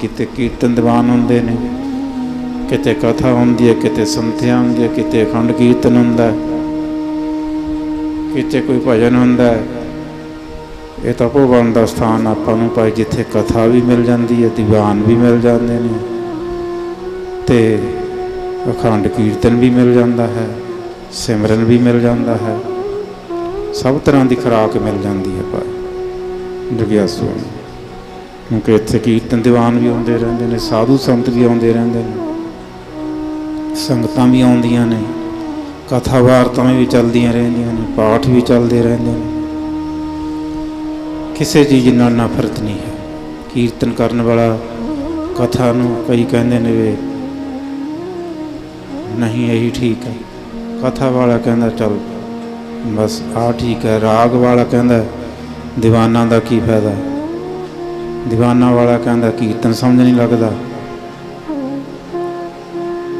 ਕਿਤੇ ਕੀਰਤਨ ਦੀਵਾਨ ਹੁੰਦੇ ਨੇ, ਕਿਤੇ ਕਥਾ ਹੁੰਦੀ ਹੈ, ਕਿਤੇ ਸੰਥਿਆ ਹੁੰਦੀ ਹੈ, ਕਿਤੇ ਅਖੰਡ ਕੀਰਤਨ ਹੁੰਦਾ ਕਿਤੇ ਕੋਈ ਭਜਨ ਹੁੰਦਾ ਹੈ। ਇਹ ਤਪੋਵਨ ਦਾ ਸਥਾਨ ਆਪਾਂ ਨੂੰ ਭਾਈ ਜਿੱਥੇ ਕਥਾ ਵੀ ਮਿਲ ਜਾਂਦੀ ਹੈ, ਦੀਵਾਨ ਵੀ ਮਿਲ ਜਾਂਦੇ ਨੇ ਤੇ ਅਖੰਡ ਕੀਰਤਨ ਵੀ ਮਿਲ ਜਾਂਦਾ ਹੈ, ਸਿਮਰਨ ਵੀ ਮਿਲ ਜਾਂਦਾ ਹੈ। ਸਭ ਤਰ੍ਹਾਂ ਦੀ ਖੁਰਾਕ ਮਿਲ ਜਾਂਦੀ ਹੈ ਭਾਈ। ਜੁਗਿਆਸੂ ਨੂੰ ਕਿਉਂਕਿ ਇੱਥੇ ਕੀਰਤਨ ਦੀਵਾਨ ਵੀ ਆਉਂਦੇ ਰਹਿੰਦੇ ਨੇ, ਸਾਧੂ ਸੰਤ ਵੀ ਆਉਂਦੇ ਰਹਿੰਦੇ ਨੇ, ਸੰਗਤਾਂ ਵੀ ਆਉਂਦੀਆਂ ਨੇ, ਕਥਾ ਵਾਰਤਾਵਾਂ ਵੀ ਚੱਲਦੀਆਂ ਰਹਿੰਦੀਆਂ ਨੇ, ਪਾਠ ਵੀ ਚੱਲਦੇ ਰਹਿੰਦੇ ਨੇ। ਕਿਸੇ ਚੀਜ਼ ਨਾਲ ਨਫ਼ਰਤ ਨਹੀਂ ਹੈ। ਕੀਰਤਨ ਕਰਨ ਵਾਲਾ ਕਥਾ ਨੂੰ ਕਈ ਕਹਿੰਦੇ ਨੇ ਵੇ ਨਹੀਂ, ਇਹੀ ਠੀਕ ਹੈ। ਕਥਾ ਵਾਲਾ ਕਹਿੰਦਾ, ਚੱਲ ਬਸ ਆ ਠੀਕ ਹੈ। ਰਾਗ ਵਾਲਾ ਕਹਿੰਦਾ, ਦੀਵਾਨਾਂ ਦਾ ਕੀ ਫਾਇਦਾ ਦੀਵਾਨਾ ਵਾਲਾ ਕਹਿੰਦਾ, ਕੀਰਤਨ ਸਮਝ ਨਹੀਂ ਲੱਗਦਾ।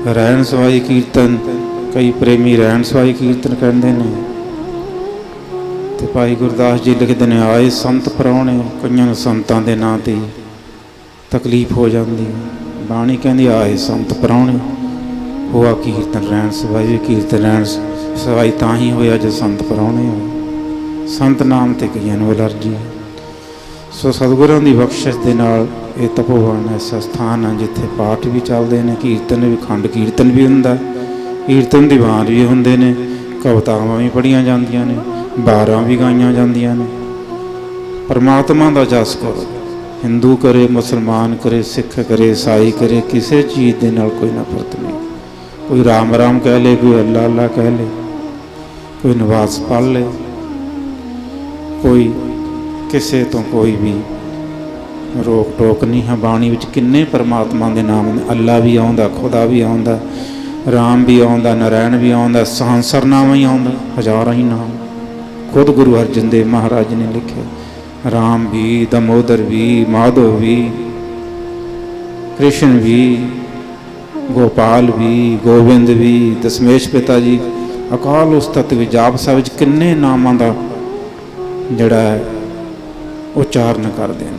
ਰਹਿਣ ਸਵਾਈ ਕੀਰਤਨ, ਕਈ ਪ੍ਰੇਮੀ ਰਹਿਣ ਸਵਾਈ ਕੀਰਤਨ ਕਹਿੰਦੇ ਨੇ। ਤੇ ਭਾਈ ਗੁਰਦਾਸ ਜੀ ਲਿਖਦੇ ਨੇ, ਆਏ ਸੰਤ ਪਰਾਉਣੇ ਕਈਆਂ ਨੂੰ ਸੰਤਾਂ ਦੇ ਨਾਂ ਤੇ ਤਕਲੀਫ ਹੋ ਜਾਂਦੀ ਬਾਣੀ ਕਹਿੰਦੀ, ਆਏ ਸੰਤ ਪਰਾਉਣੇ ਹੋਆ ਕੀਰਤਨ ਰਹਿਣ ਸਵਾਈ ਵੀ ਕੀਰਤਨ ਰਹਿਣ ਸਵਾਈ ਤਾਂ ਹੀ ਹੋਇਆ ਜੇ ਸੰਤ ਪਰਾਉਣੇ ਹੋ ਸੰਤ ਨਾਮ ਤੇ ਕਈਆਂ ਨੂੰ ਅਲਰਜੀ ਹੈ। ਸੋ ਸਤਿਗੁਰਾਂ ਦੀ ਬਖਸ਼ਿਸ਼ ਦੇ ਨਾਲ ਇਹ ਤਪੋਵਨ ਐਸਾ ਸਥਾਨ ਹੈ ਜਿੱਥੇ ਪਾਠ ਵੀ ਚੱਲਦੇ ਨੇ, ਕੀਰਤਨ ਵੀ, ਖੰਡ ਕੀਰਤਨ ਵੀ ਹੁੰਦਾ। ਕੀਰਤਨ ਦੀਵਾਨ ਵੀ ਹੁੰਦੇ ਨੇ, ਕਵਿਤਾਵਾਂ ਵੀ ਪੜੀਆਂ ਜਾਂਦੀਆਂ ਨੇ, ਬਾਰਾਂ ਵੀ ਗਾਈਆਂ ਜਾਂਦੀਆਂ ਨੇ। ਪਰਮਾਤਮਾ ਦਾ ਜਸ ਕਰੋ। ਹਿੰਦੂ ਕਰੇ, ਮੁਸਲਮਾਨ ਕਰੇ, ਸਿੱਖ ਕਰੇ, ਈਸਾਈ ਕਰੇ, ਕਿਸੇ ਚੀਜ਼ ਦੇ ਨਾਲ ਕੋਈ ਨਫ਼ਰਤ ਨਹੀਂ। ਕੋਈ ਰਾਮ ਰਾਮ ਕਹਿ ਲੇ, ਕੋਈ ਅੱਲਾ ਅੱਲਾ ਕਹਿ ਲੇ, ਕੋਈ ਨਵਾਜ਼ ਪੜ੍ਹ ਲੇ, ਕੋਈ ਕਿਸੇ ਤੋਂ ਕੋਈ ਵੀ ਰੋਕ ਟੋਕ ਨਹੀਂ ਹੈ। ਬਾਣੀ ਵਿੱਚ ਕਿੰਨੇ ਪਰਮਾਤਮਾ ਦੇ ਨਾਮ ਨੇ। ਅੱਲਾ ਵੀ ਆਉਂਦਾ, ਖੁਦਾ ਵੀ ਆਉਂਦਾ, ਰਾਮ ਵੀ ਆਉਂਦਾ, ਨਰੈਣ ਵੀ ਆਉਂਦਾ, ਸਹੰਸਰ ਨਾਮ ਹੀ ਆਉਂਦਾ, ਹਜ਼ਾਰਾਂ ਹੀ ਨਾਮ। ਖੁਦ ਗੁਰੂ ਅਰਜਨ ਦੇਵ ਮਹਾਰਾਜ ਨੇ ਲਿਖਿਆ, ਰਾਮ ਵੀ, ਦਮੋਦਰ ਵੀ ਮਾਧੋ ਵੀ, ਕ੍ਰਿਸ਼ਨ ਵੀ, ਗੋਪਾਲ ਵੀ, ਗੋਬਿੰਦ ਵੀ, ਦਸ਼ਮੇਸ਼ ਪਿਤਾ ਜੀ, ਅਕਾਲ ਉਸਤਤ ਵੀ, ਜਾਪ ਸਾਹਿਬ ਵਿੱਚ ਕਿੰਨੇ ਨਾਮਾਂ ਦਾ ਜਿਹੜਾ ਹੈ ਉਚਾਰਨ ਕਰਦੇ ਨੇ।